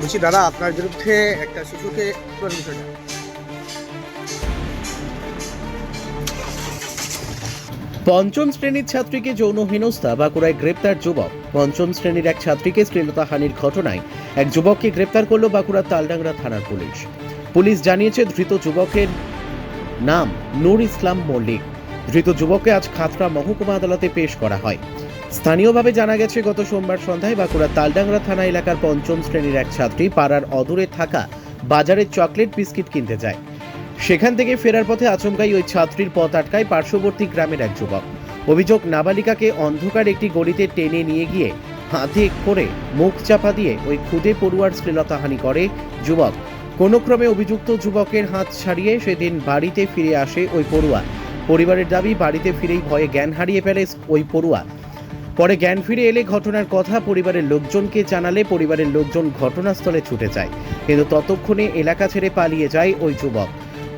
বলছি, দাদা, আপনার বিরুদ্ধে একটা শিশুকে পঞ্চম শ্রেণির ছাত্রীকে যৌন হেনস্থা, বাঁকুড়ায় গ্রেপ্তার যুবক। পঞ্চম শ্রেণির এক ছাত্রীকে শ্লীলতাহানির ঘটনায় এক যুবককে গ্রেপ্তার করল বাঁকুড়া তালডাংরা থানার পুলিশ। পুলিশ জানিয়েছে, ধৃত যুবকের নাম নূর ইসলাম মল্লিক। ধৃত যুবককে আজ খাতড়া মহকুমা আদালতে পেশ করা হয়। স্থানীয়ভাবে জানা গেছে, গত সোমবার সন্ধ্যায় বাঁকুড়া তালডাংরা থানা এলাকার পঞ্চম শ্রেণির এক ছাত্রী পাড়ার অদূরে থাকা বাজারে চকলেট বিস্কিট কিনতে যায়। সেখান থেকে ফেরার পথে আচমকাই ওই ছাত্রীর পথ আটকায় পার্শ্ববর্তী গ্রামের এক যুবক। অভিযোগ, নাবালিকাকে অন্ধকার একটি গড়িতে টেনে নিয়ে গিয়ে হাতে করে মুখ চাপা দিয়ে ওই খুদে পড়ুয়ার শ্লীলতাহানি করে যুবক। কোনো ক্রমে অভিযুক্ত যুবকের হাত ছাড়িয়ে সেদিন বাড়িতে ফিরে আসে ওই পড়ুয়া। পরিবারের দাবি, বাড়িতে ফিরেই ভয়ে জ্ঞান হারিয়ে ফেলে ওই পড়ুয়া। পরে জ্ঞান ফিরে এলে ঘটনার কথা পরিবারের লোকজনকে জানালে পরিবারের লোকজন ঘটনাস্থলে ছুটে যায়। কিন্তু ততক্ষণে এলাকা ছেড়ে পালিয়ে যায় ওই যুবক।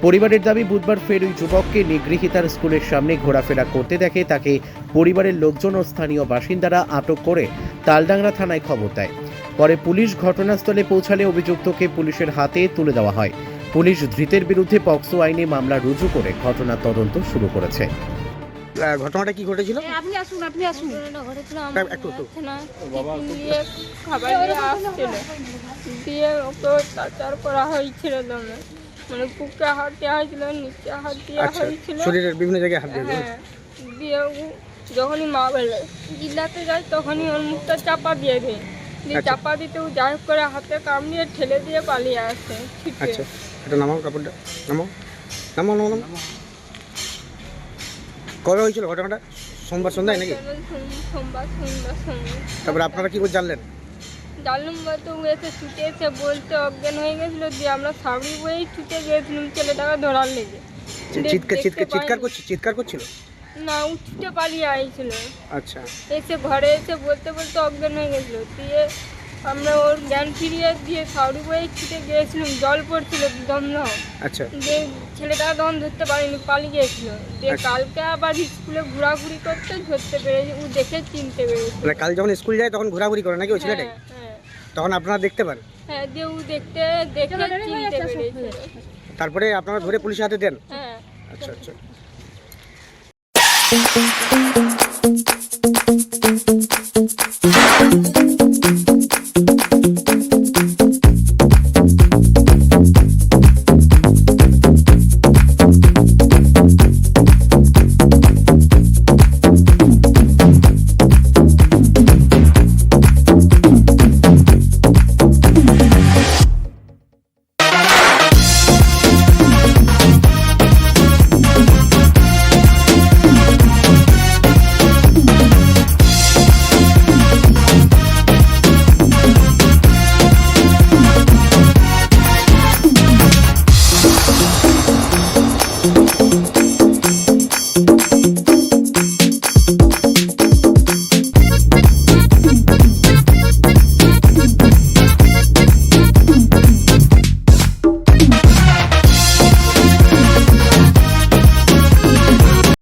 পরিবারের দাবি, বুধবার ফের ওই যুবককে নিগৃহীতার স্কুলের সামনে ঘোরাফেরা করতে দেখে তাকে পরিবারের লোকজন ও স্থানীয় বাসিন্দারা আটক করে তালডাংরা থানায় খবর দেয়। পরে পুলিশ ঘটনাস্থলে পৌঁছালে অভিযুক্তকে পুলিশের হাতে তুলে দেওয়া হয়। পুলিশ ধৃতের বিরুদ্ধে পক্সো আইনে মামলা রুজু করে ঘটনার তদন্ত শুরু করেছে। ঘটনাটা কি ঘটেছিল? আপনি আসুন আপনি আসুন। হ্যাঁ, একটু, খাবার দিয়ে আসছিল। দিয়ে ওকে অত্যাচার করা হয়েছিল দমে। মানে বুকে হাত দেওয়া হয়েছিল নিচে হাত দেওয়া আচ্ছা হয়েছিল। শরীরের বিভিন্ন জায়গায় হাত দিয়ে দিল। হ্যাঁ দিয়ে যখনই মা বলে জিল্লাতে যায় তখনই ওর মুখটা চাপা দিয়ে দেয় দিয়ে আচ্ছা। চাপা দিতে ও যাই হোক করে হাতে কামড়িয়ে ঠেলে দিয়ে পালিয়ে আসে আচ্ছা এটা নামাও কাপড়টা। নামাও। নামাও নামাও নামাও। কবে হয়েছিল ঘটনাটা? সোমবার সন্ধ্যায় নাকি? সোমবার তারপরে আপনারা কি করে জানলেন? জানলাম বলতে ও এসে ছুটে এসে বলতে অজ্ঞান হয়ে গেছিল দিয়ে আমরা সাবড়ি বয়েই ছুটে গিয়েছিলাম ছেলেটাকে ধরার লেগে। চিৎকার চিৎকার চিৎকার পাইনি। করছে চিৎকার করছিল? না ও ছুটে পালিয়ে আইছিল। আচ্ছা। এসে ঘরে এসে বলতে বলতে অজ্ঞান হয়ে গেছিল। দিয়ে আমরা ওর জ্ঞান ফিরিয়ে দিয়ে সাউরি বয়ে ছুটে গিয়েছিলাম জল পড়ছিল দমদম আচ্ছা। যে ছেলেটা তখন ধরতে পারিনি পালিয়ে গিয়েছিল। দিয়ে আচ্ছা। কালকে আবার স্কুলে ঘোরাঘুরি করতে ধরতে পেরেছি ও দেখে চিনতে পেরেছি। মানে কাল যখন স্কুল যায় তখন ঘোরাঘুরি করে নাকি ওই ছেলেটাই? হ্যাঁ হ্যাঁ। তখন আপনারা দেখতে পান? হ্যাঁ দিয়ে ও দেখতে দেখে চিনতে পেরেছে। তারপরে আপনারা ধরে পুলিশের হাতে দেন? হ্যাঁ। আচ্ছা আচ্ছা।